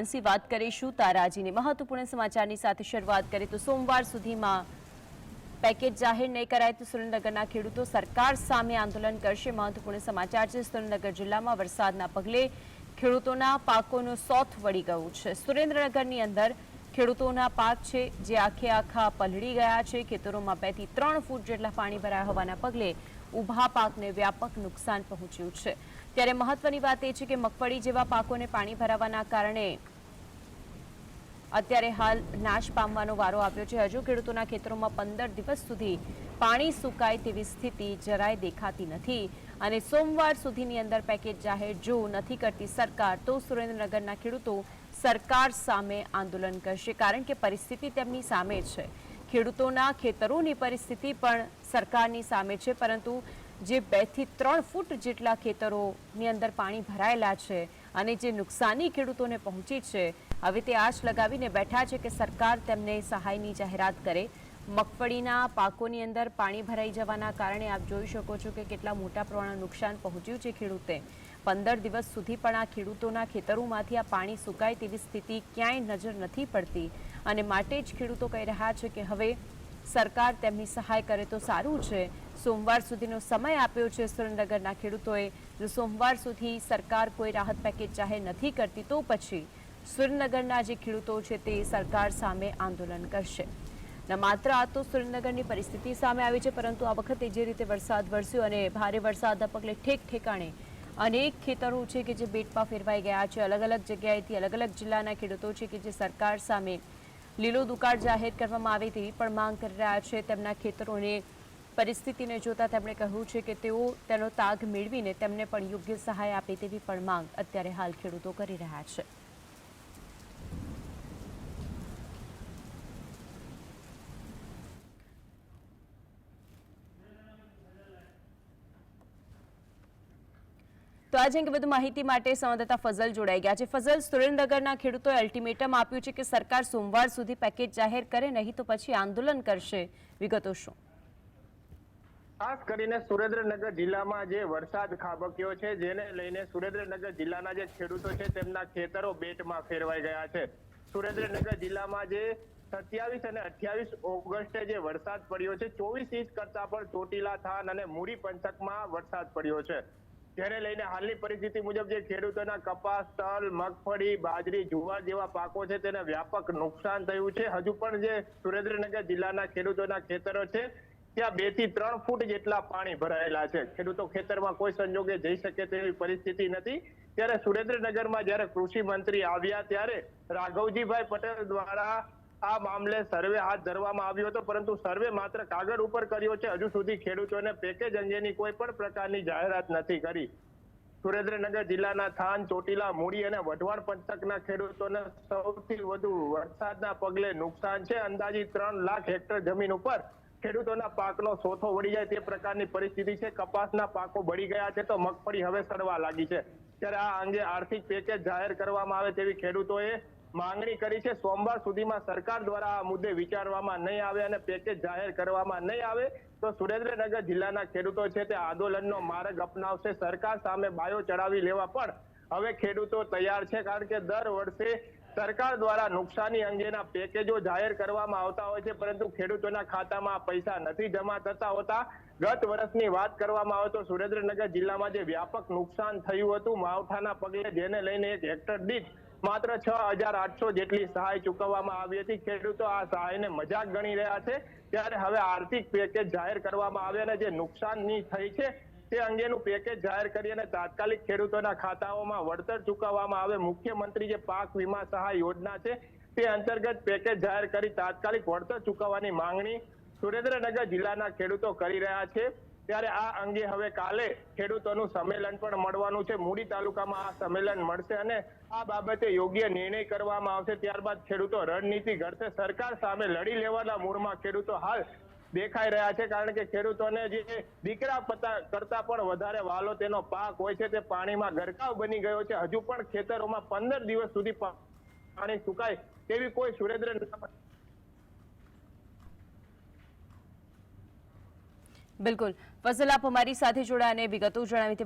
NC વાત કરીશું તારાજીની મહત્વપૂર્ણ સમાચારની સાથે શરૂઆત કરીએ તો સોમવાર સુધીમાં પેકેજ જાહેર નહીં કરાય તો સુરેન્દ્રનગરના ખેડૂતો સરકાર સામે આંદોલન કરશે. મહત્વપૂર્ણ સમાચાર છે, સુરેન્દ્રનગર જિલ્લામાં વરસાદના પગલે ખેડૂતોના પાકોનું સોથ વળી ગયું છે. સુરેન્દ્રનગરની અંદર ખેડૂતોના પાક છે, જે આખે આખા પલળી ગયા છે. ખેતરોમાં બેથી ત્રણ ફૂટ જેટલા પાણી ભરાયા હોવાના પગલે ઊભા પાકને વ્યાપક નુકસાન પહોંચ્યું છે. ત્યારે મહત્વની વાત એ છે કે મગફળી જેવા પાકોને પાણી ભરાવાના કારણે અત્યારે હાલ નાશ પામવાનો વારો આવ્યો છે. હજુ ખેડૂતોના ખેતરોમાં પંદર દિવસ સુધી પાણી સુકાય તેવી સ્થિતિ જરાય દેખાતી નથી. અને સોમવાર સુધીની અંદર પેકેજ જાહેર જો નથી કરતી સરકાર, તો સુરેન્દ્રનગરના ખેડૂતો સરકાર સામે આંદોલન કરશે. કારણ કે પરિસ્થિતિ તેમની સામે છે. ખેડૂતોના ખેતરોની પરિસ્થિતિ પણ સરકારની સામે છે, પરંતુ જે બેથી ત્રણ ફૂટ જેટલા ખેતરોની અંદર પાણી ભરાયેલા છે અને જે નુકસાની ખેડૂતોને પહોંચી છે હવે તે આશ લગાવીને બેઠા છે કે સરકાર તેમને સહાયની જાહેરાત કરે. મગફળીના પાકોની અંદર પાણી ભરાઈ જવાના કારણે આપ જોઈ શકો છો કે કેટલા મોટા પ્રમાણમાં નુકસાન પહોંચ્યું છે ખેડૂતે. પંદર દિવસ સુધી પણ આ ખેડૂતોના ખેતરોમાંથી આ પાણી સુકાય તેવી સ્થિતિ ક્યાંય નજર નથી પડતી. અને માટે જ ખેડૂતો કહી રહ્યા છે કે હવે સરકાર તેમની સહાય કરે તો સારું છે. સોમવાર સુધીનો સમય આપ્યો છે સુરેન્દ્રનગરના ખેડૂતોએ. જો સોમવાર સુધી સરકાર કોઈ રાહત પેકેજ જાહેર નથી કરતી તો પછી સુરેન્દ્રનગરના જે ખેડૂતો છે તે સરકાર સામે આંદોલન કરશે. ન માત્ર આ તો સુરેન્દ્રનગરની પરિસ્થિતિ સામે આવી છે, પરંતુ આ વખતે જે રીતે વરસાદ વરસ્યો અને ભારે વરસાદના પગલે ઠેક ઠેકાણે અનેક ખેતરો છે કે જે બેટમાં ફેરવાઈ ગયા છે. અલગ અલગ જગ્યાએથી અલગ અલગ જિલ્લાના ખેડૂતો છે કે જે સરકાર સામે લીલો દુકાળ જાહેર કરવામાં આવે તેવી પણ માંગ કરી રહ્યા છે તેમના ખેતરોને પરિસ્થિતિને જોતા તેમણે કહ્યું છે કે તેઓ તેનો તાગ મેળવીને તેમને પણ યોગ્ય સહાય આપે તેવી પણ માંગ અત્યારે હાલ ખેડૂતો કરી રહ્યા છે. તો આજે અંગે વધુ માહિતી માટે સંવાદદાતા ફઝલ જોડાઈ ગયા છે. ફઝલ, સુરેન્દ્રનગરના ખેડૂતોએ અલ્ટિમેટમ આપ્યું છે કે સરકાર સોમવાર સુધી પેકેજ જાહેર કરે, નહીં તો પછી આંદોલન કરશે. વિગતો શું? ખાસ કરીને સુરેન્દ્રનગર જિલ્લામાં જે વરસાદ ખાબક્યો છે, જેને લઈને સુરેન્દ્રનગર જિલ્લાના જે ખેડૂતો છે, તેમના ખેતરો બેટમાં ફેરવાઈ ગયા છે. સુરેન્દ્રનગર જિલ્લામાં જે સત્યાવીસ અને અઠ્યાવીસ ઓગસ્ટે જે વરસાદ પડ્યો છે, ચોવીસ ઇંચ કરતા પણ ચોટીલા થાન અને મૂડી પંથકમાં વરસાદ પડ્યો છે. જેને લઈને હાલની પરિસ્થિતિ મુજબ જે ખેડૂતોના કપાસ, તલ, મગફળી, બાજરી, જુવાર જેવા પાકો છે તેને વ્યાપક નુકસાન થયું છે. હજુ પણ જે સુરેન્દ્રનગર જિલ્લાના ખેડૂતોના ખેતરો છે, ત્યાં બેથી ત્રણ ફૂટ જેટલા પાણી ભરાયેલા છે. ખેડૂતો ખેતરમાં કોઈ સંજોગે જઈ શકે તેવી પરિસ્થિતિ નથી. ત્યારે સુરેન્દ્રનગરમાં જ્યારે કૃષિ મંત્રી આવ્યા ત્યારે રાઘવજીભાઈ પટેલ દ્વારા આ મામલે સર્વે હાથ ધરવામાં આવ્યો હતો, પરંતુ સર્વે માત્ર કાગળ ઉપર કર્યો છે. હજુ સુધી ખેડૂતોને પેકેજ અંગેની કોઈ પણ પ્રકારની જાહેરાત નથી કરી. સુરેન્દ્રનગર જિલ્લાના થાન, ચોટીલા, મૂડી અને વઢવાણ પંથકના ખેડૂતોને સૌથી વધુ વરસાદના પગલે નુકસાન છે. અંદાજિત ત્રણ લાખ હેક્ટર જમીન ઉપર ખેડૂતોના પાકનો સોથો વળી જાય તે પ્રકારની પરિસ્થિતિ છે. કપાસના પાકો બળી ગયા છે તો મગફળી હવે સડવા લાગી છે. ત્યારે આ અંગે આર્થિક પેકેજ જાહેર કરવામાં આવે તેવી ખેડૂતોએ માંગણી કરી છે. સોમવાર સુધીમાં સરકાર દ્વારા આ મુદ્દે વિચારવામાં નહીં આવે અને પેકેજ જાહેર કરવામાં નહીં આવે, તો સુરેન્દ્રનગર જિલ્લાના ખેડૂતો છે તે આંદોલનનો માર્ગ અપનાવશે. સરકાર સામે બાયો ચડાવી લેવા પણ હવે ખેડૂતો તૈયાર છે, કારણ કે દર વર્ષે સરકાર દ્વારા નુકસાની અંગેના પેકેજો જાહેર કરવામાં આવતા હોય છે, પરંતુ ખેડૂતોના ખાતામાં પૈસા નથી જમા થતા હોતા. ગત વર્ષની વાત કરવામાં આવે તો સુરેન્દ્રનગર જિલ્લામાં જે વ્યાપક નુકસાન થયું હતું, માવઠાના પગલે જેને લઈને એક હેક્ટર દીઠ માત્ર છ હજાર આઠસો જેટલી સહાય ચૂકવવામાં આવી હતી. ખેડૂતો આ સહાયને મજાક ગણી રહ્યા છે. ત્યારે હવે આર્થિક પેકેજ જાહેર કરવામાં આવે અને જે નુકસાનની થઈ છે તે અંગેનું પેકેજ જાહેર કરી અને તાત્કાલિક ખેડૂતોના ખાતાઓમાં વળતર ચૂકવવામાં આવે. મુખ્યમંત્રી જે પાક વીમા સહાય યોજના છે તે અંતર્ગત પેકેજ જાહેર કરી તાત્કાલિક વળતર ચૂકવવાની માંગણી સુરેન્દ્રનગર જિલ્લાના ખેડૂતો કરી રહ્યા છે. ત્યારે આ અંગે હવે કાલે ખેડૂતોનું સંમેલન પણ મળવાનું છે. મૂડી તાલુકામાં આ સંમેલન મળશે અને આ બાબતે યોગ્ય નિર્ણય કરવામાં આવશે. ત્યારબાદ ખેડૂતો રણનીતિ ઘડશે. સરકાર સામે લડી લેવાના મૂળમાં ખેડૂતો હાલ દેખાઈ રહ્યા છે. કારણ કે ખેડૂતોને જે દીકરા કરતા પણ વધારે વાલો તેનો પાક હોય છે. તે પાણીમાં ગરકાવ બની ગયો છે. હજુ પણ ખેતરોમાં પંદર દિવસ સુધી પાણી સુકાય તેવી કોઈ સુરેન્દ્ર બિલકુલ. ફઝલ આપ અમારી સાથે જોડાયા અને વિગતો જણાવી તે